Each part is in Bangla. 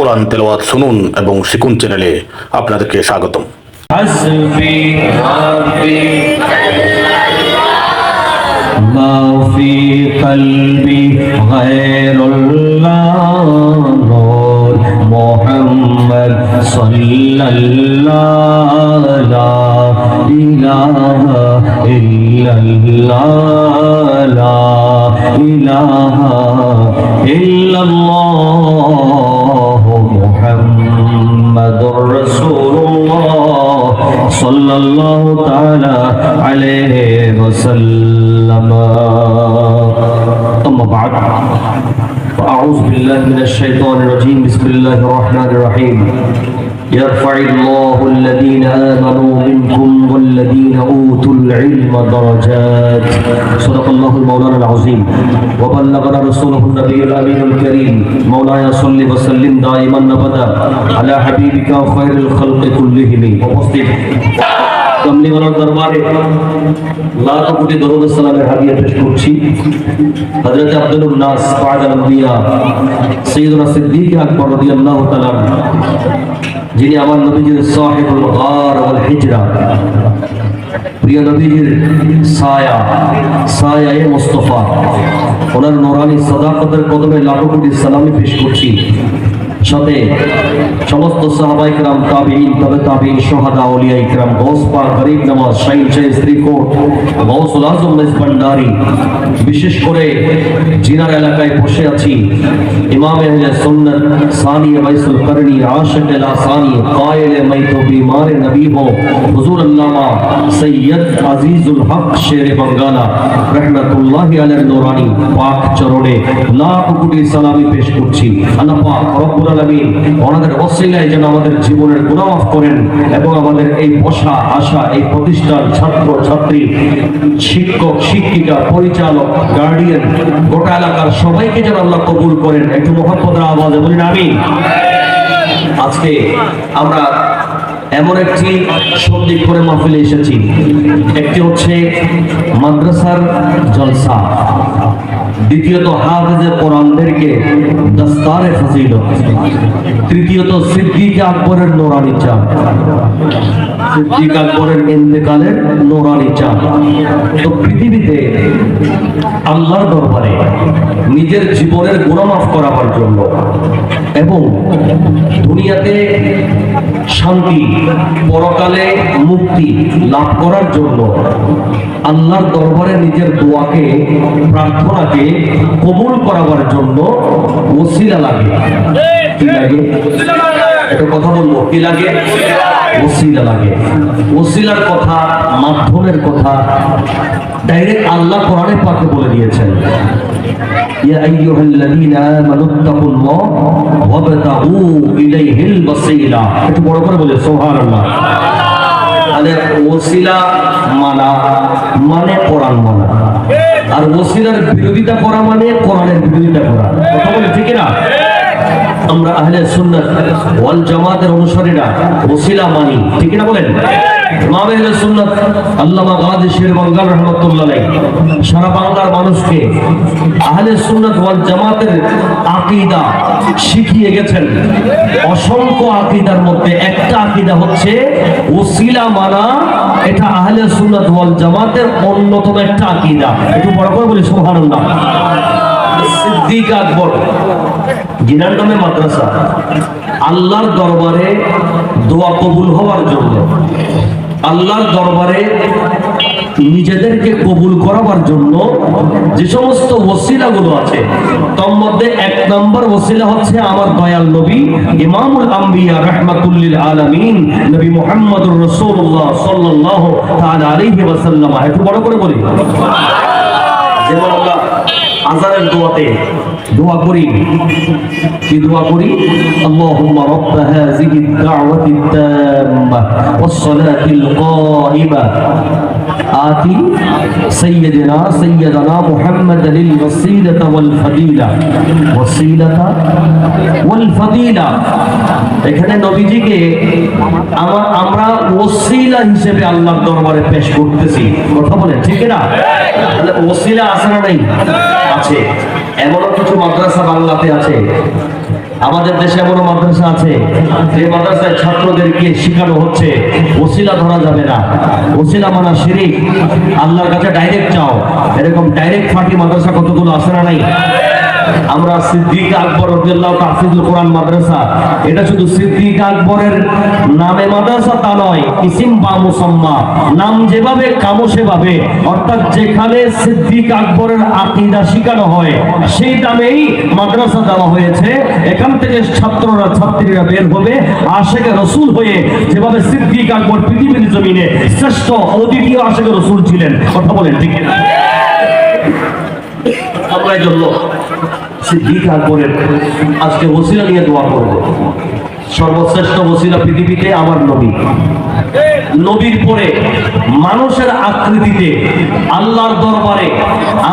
কোরআন তেলাওয়াত শুনুন এবং শিকুন চ্যানেলে আপনাদেরকে স্বাগতম حسبي ربي ما في قلبي غير الله نور محمد صلى الله لا إله إلا الله لا إله إلا الله محمد رسول الله صلى الله تعالى عليه وسلم. أما بعد. فأعوذ بالله من الشيطان الرجيم. بسم الله الرحمن الرحيم. يرفع الله الذين آمنوا منكم والذين أوتوا العلم درجات. صدق الله المولانا العظيم. وبلغنا رسوله النبي الأمين الكريم. مولاي صل وسلم دائما أبدا على حبيبك وخير الخلق كلهم. ومسلم কমলিওয়ালার দরবারে লাখ কোটি দরুদ সালামের হাদিয়া পেশ করছি। হযরত আব্দুল নাস বাদাল আম্বিয়া সাইয়্যিদুনা সিদ্দিক আকবর রাদিয়াল্লাহু তাআলা যিনি আমার নবীজির সাহিবুল গার ওয়াল হিজরা। প্রিয় নবীজির ছায়া, ছায়ায়ে মুস্তাফা, ওনার নোরানি সাদাকতের কদমে লাখো কোটি সালামি পেশ করছি। সাথে সমস্ত সাহাবা ইকরাম তাবিঈন, তবে তাবিঈন শহাদা আউলিয়া ইকরাম গৌস পাক গরিব নামাজ, শাইন শাহ শ্রীকোট গৌসুল আজম মেস ভান্ডারি, বিশেষ করে জিনার এলাকায় বসে আছি। ইমাম আহলে সুন্নাত সানি ওয়াইসুল করনি, আশিক আল আসানি قائل میں تو بیمار نبی ہوں حضور علامہ سید عزیز الحق شیر بنگالا رحمت চরণে লাখ কোটি সালামি পেশ করছি। আল্লাহ রব্বুল ওনাদের যেন আমাদের জীবনের গুণমাফ করেন এবং আমাদের এই বসা, আশা, এই প্রতিষ্ঠান ছাত্র, ছাত্রী, শিক্ষক, শিক্ষিকা, পরিচালক গার্ডিয়ান গোটা এলাকার সবাইকে যেন আল্লাহ কবুল করেন। একটু মোহাম্মদের আওয়াজে বলুন আমি আজকে আমরা এমন একটি সন্দীপ করে মাহফিলে এসেছি। একটি হচ্ছে মাদ্রাসার জলসা। দ্বিতীয়ত হাফেজে কোরআনদেরকে দস্তারে ফজিল তৃতীয়ত সিদ্দিক আকবরের নোরানি চাঁদ। সিদ্দিক আকবরের ইন্তেকালের নোরানি চাঁদ। তো পৃথিবীতে আল্লাহর দরবারে নিজের জীবনের গুণমাফ করাবার জন্য এবং দুনিয়াতে শান্তি, পরকালে মুক্তি লাভ করার জন্য আল্লাহর দরবারে নিজের দোয়াকে, প্রার্থনাকে কবুল করাবার জন্য ওসিলা লাগে। কি লাগে? একটা কথা বলব, কি লাগে? ওসিলা লাগে। ওসিলার কথা, মাধ্যমের কথা, ডাইরেক্ট আল্লাহ কোরআনে পাকে বলে দিয়েছেন। يا أيها الذين آمنوا اتقوا الله وابتغوا إليه الوسيلة একটু বড় করে বলে সুবহানাল্লাহ তাহলে ওসিলা মানা মানে কোরআন মানা আর ওসিলার বিরোধিতা করা মানে কোরআনের বিরোধিতা করা কথা বলে ঠিক না আমরা আহলে সুন্নাত ওয়াল জামাতের অনুসারীরা ওসিলা মানি ঠিক না বলেন জামাতের অন্যতম একটা আকীদা। একটু বড় করে বলি, সুবহানাল্লাহ। নামে মাদ্রাসা। আল্লাহর দরবারে দোয়া কবুল হওয়ার জন্য আল্লাহর দরবারে নিজেদেরকে কবুল করাবার জন্য যে সমস্ত ওসিলাগুলো আছে, তার মধ্যে এক নম্বর ওসিলা হচ্ছে আমার দয়াল নবী ইমামুল আম্বিয়া রাহমাতুল্লিল আলামিন, নবী মুহাম্মদুর রাসূলুল্লাহ সাল্লাল্লাহু তাআলা আলাইহি ওয়াসাল্লাম। একটু বড় করে বলি। যেমন দোয়াতে দোয়া করি কি দোয়া করি আল্লাহুম্মা রাব্ব হাযিহি الدعوة التامة والصلاة القائمة آتي سيدنا سيدنا محمد الوسيلة والفضيلة وسيلة والفضيلة এখানে নবীজিকে আমার আমরা ওসিলা হিসেবে আল্লাহর দরবারে পেশ করতেছি কথা বলে ঠিক না তাহলে ওসিলা আছে না নাই আছে এমনও কিছু মাদ্রাসা বাংলাতে আছে? আমাদের দেশে এমন মাদ্রাসা আছে? যে মাদ্রাসায় ছাত্রদেরকে শেখানো হচ্ছে, ওসিলা ধরা যাবে না। ওসিলা মানা শিরিক। আল্লাহর কাছে ডাইরেক্ট চাও। এরকম ডাইরেক্ট ফাঁকি মাদ্রাসা কতগুলো আসে না নাই? আমরা সিদ্দিক আকবর রবিআল্লাহ তাহফিজুল কোরআন মাদ্রাসা। এটা শুধু সিদ্দিক আকবরের নামে মাদ্রাসা তা নয় ইসিম বা মুসাম্মা। নাম যেভাবে কামো সেভাবে। অর্থাৎ যেখানে সিদ্দিক আকবরের আকিদা শেখানো হয়, সেই নামেই মাদ্রাসা দেওয়া হয়েছে। এখান থেকে ছাত্ররা, ছাত্রীরা বের হবে, আশেকে রসুল হয়ে যেভাবে সিদ্দিক আকবর পৃথিবীর জমিনে শ্রেষ্ঠ অদ্বিতীয় আশেকে রসুল ছিলেন। কথা বলেন ঠিক আমরা আজকে নিয়ে দোয়া সর্বশ্রেষ্ঠ পৃথিবীতে আমার নবী। নবীর পরে মানুষের আকৃতিতে, আল্লাহর দরবারে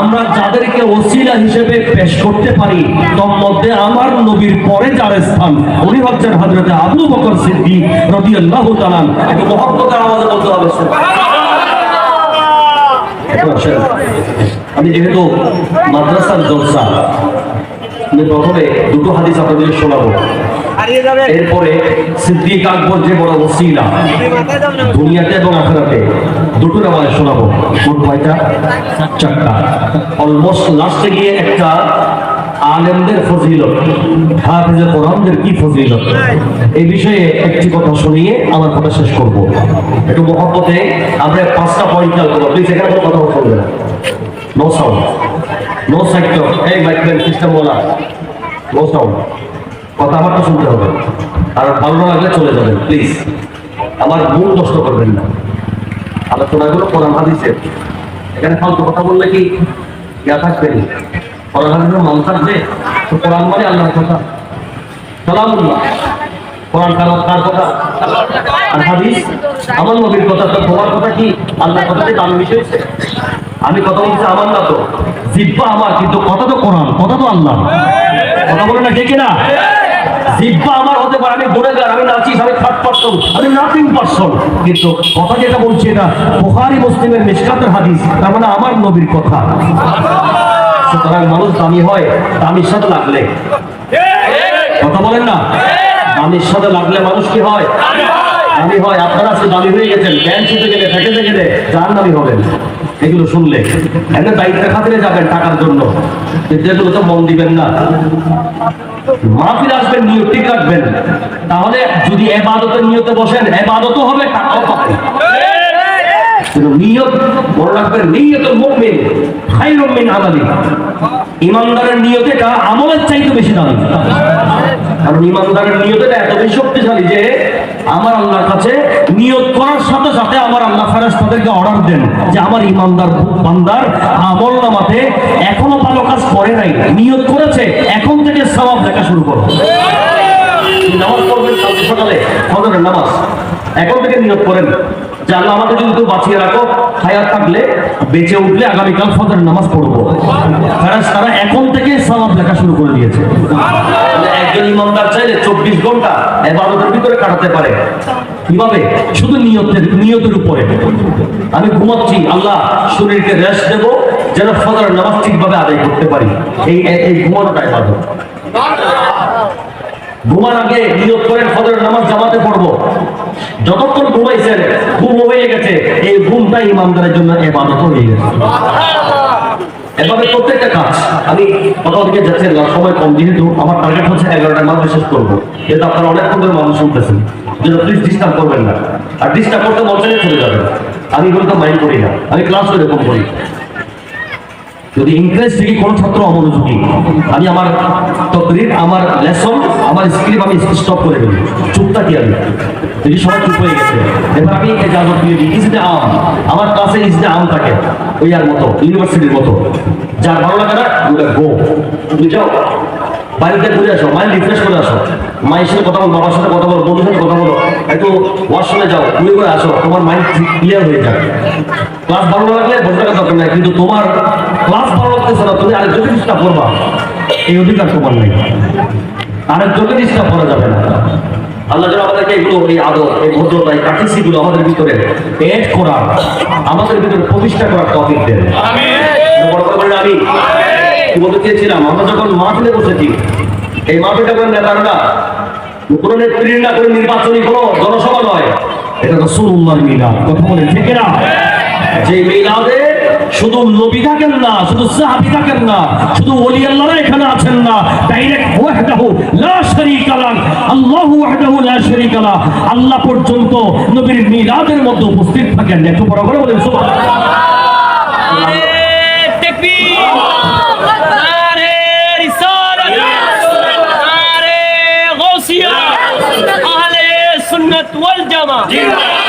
আমরা যাদেরকে ওসিলা হিসেবে পেশ করতে পারি তোর মধ্যে আমার নবীর পরে যার স্থান, উনি হচ্ছেন হজরতে আবু বকর সিদ্দিক রবি আল্লাহ তালান একটু মহব্বতের বলতে হবে আমি যেহেতু মাদ্রাসার জলসা আমি প্রথমে দুটো হাদিস আপনাদের শোনাবো। এরপরে সিদ্দিক আকবর যে বড় ওসিলা দুনিয়াতে এবং আখেরাতে দুটো নামাজ শোনাবো। মোট কয়টা? চারটা। অলমোস্ট লাস্টে গিয়ে একটা আলেমদের ফজিলত হাফিজে কোরআনদের কি ফজিলত? এই বিষয়ে একটি কথা শুনিয়ে আমার কথা শেষ করব। একটু মহব্বতে আমরা পাঁচটা পয়েন্ট খেয়াল করব। প্লিজ এখানে কোনো কথা বলবে না। নো সাউন্ড নো সেক্টর এই মাইক্রোফোন সিস্টেম বলা নো সাউন্ড কথা আমারটা শুনতে হবে। আর ভালো না লাগলে চলে যাবেন প্লিজ আমার মন নষ্ট করবেন না। আলোচনাগুলো কোরআন হাদিসের। এখানে ফালতু কথা বললে কি ইয়া থাকবে কোরআন হাদিসের মান থাকবে? তো কোরআন মানে আল্লাহর কথা। সালামুল্লাহ। কোরআন কালাম কার কথা? আর হাদিস? আমার নবীর কথা তো তোমার কথা কি? আল্লাহর কথাতে দামি বিষয় হচ্ছে? আমি কথা বলছি আমার না তো। জিব্বা আমার, কিন্তু কথা তো কোরআন, কথা তো আল্লাহ। কথা বলে না কে না জিব্বা আমার হতে পারে, আমি গুণেগার আমি নাচিস আমি থার্ড পার্সন, আমি নাথিং পার্সন। কিন্তু কথা যেটা বলছি এটা বুখারী, মুসলিমের মিশকাতের হাদিস, তার মানে আমার নবীর কথা। সুতরাং মানুষ দামি হয়, দামির সাথে লাগলে। কথা বলেন না? দামির সাথে লাগলে মানুষ কি হয়? দামি হয়, আপনারা আজকে দামি হয়ে গেছেন। জ্ঞান ছুটে গেলে ফেটেতে গেলে যার দামি হবেন এগুলো শুনলে। একটা দায়িত্ব খাতিরে যাবেন টাকার জন্য। কিন্তু এগুলো তো মন দিবেন না। মাহফিল আসবেন, নিয়ত ঠিক রাখবেন তাহলে যদি এবাদতের নিয়তে বসেন, এবাদতও হবে, টাকাও পাবেন কিন্তু নিয়ত মনে রাখবেন নিয়তের মুমিন খাইরুম মিন আমালি ইমানদারের নিয়ত এটা আমলের চাইতে বেশি দামি। কারণ ইমানদারের নিয়ত এটা এত বেশি শক্তিশালী যে আমার আল্লাহর কাছে নিয়ত করার সাথে সাথে আমার আল্লাহ ফেরেস তাদেরকে অর্ডার দেন যে আমার ইমানদার বান্দার আমল নামাতে এখনও ভালো কাজ করে নাই নিয়ত করেছে এখন থেকে সবাব দেখা শুরু করো নামাজ পড়বেন সকালে ফজরের নামাজ। এখন থেকে নিয়োগ করেন। যে আল্লাহ আমাকে যদি তুমি বাঁচিয়ে রাখো, হায়াত থাকলে বেঁচে উঠলে আগামীকাল ফজরের নামাজ পড়ব। তারা তারা এখন থেকে সওয়াব লেখা শুরু করে দিয়েছে। একজন ইমানদার চাইলে চব্বিশ ঘণ্টা এবারতের ভিতরে কাটাতে পারে। কীভাবে? শুধু নিয়তের নিয়তের উপরে। আমি ঘুমাচ্ছি, আল্লাহ শরীরকে রেস্ট দেব, যেন ফজরের নামাজ ঠিকভাবে আদায় করতে পারি। এই এই ঘুমানোটাই ভালো ঘুমার আগে নিয়োগ করেন, ফজরের নামাজ জামাতে পড়ব। যতক্ষণ ঘুমাইছেন, ঘুম হয়ে গেছে, এই ঘুমটা ইমানদারের জন্য এবাদত হয়ে গেছে। এভাবে প্রত্যেকটা কাজ। আমি কোথাও দিকে যাচ্ছেন না সময় কম, যেহেতু আমার টার্গেট হচ্ছে এগারোটার মাধ্যমে শেষ করব। যেহেতু আপনারা অনেকক্ষণ ধরে মানুষ শুনতেছেন, যেন প্লিজ ডিস্টার্ব করবেন না। আর ডিস্টার্ব করতে চাইলে চলে যাবেন। আমি এগুলো তো মাইন্ড করি না। আমি ক্লাস এরকম করি। যদি ইন্টারেস্ট থেকে কোনো ছাত্র অমনোযোগী, আমি আমার তকরির আমার লেসন আমার স্ক্রিপ্ট আমি স্টপ করে দেবো চুপ থাকি আমি? যদি সবাই চুপ হয়ে গেছে। এবার আমি এজাজত দিয়ে দিই। ইসনে আম, আমার ক্লাসে ইসনে আম থাকে, ওই আর মতো ইউনিভার্সিটির মতো, যার ভালো লাগে না গো। তুমি যাও। বাড়িতে ঘুরে আসো মাইন্ড রিফ্রেশ করে আসো। মায়ের সাথে কথা বলো বাবার সাথে কথা বলো বন্ধুর সাথে কথা বলো একটু ওয়াশরুমে যাও ঘুরে ঘুরে আসো তোমার মাইন্ড ক্লিয়ার হয়ে যাবে। ক্লাস ভালো লাগলে বসে থাকা দরকার নাই কিন্তু তোমার ক্লাস ভালো লাগতেছে না তুমি আরেকজনকে ডিস্টার্ব করবা। এই অধিকার তোমার নেই। আরেকজনকে ডিস্টার্ব করা যাবে না। আল্লাহ যেন আমাদেরকে এগুলো এই আদর এই ভদ্রতা এই কাটিসি গুলো আমাদের ভিতরে এড করার আমাদের ভিতরে প্রতিষ্ঠা করার টপিক দেন। বড় করে আমি কি বলতে চেয়েছিলাম, আমরা যখন মাহফিলে বসেছি, এই মাহফিলটা করেন নেতারা কোনো নেত্রী না করে নির্বাচনী কোনো জনসভা নয়, এটা রসুল্লাহর মিলাদ, কথা বলেন ঠিক না যে মিলাদে শুধু নবী থাকেন না, শুধু সাহাবী থাকেন না, শুধু ওলি আল্লাহরা এখানে আছেন না, ডাইরেক্ট ওয়াহদাহু লা শারীকা লাহ, আল্লাহু ওয়াহদাহু লা শারীকা লাহ, আল্লাহ পর্যন্ত নবীর মিলাদের মধ্যে উপস্থিত থাকেন। একটু বড় করে বলেন, সুবহানাল্লাহ। Get out!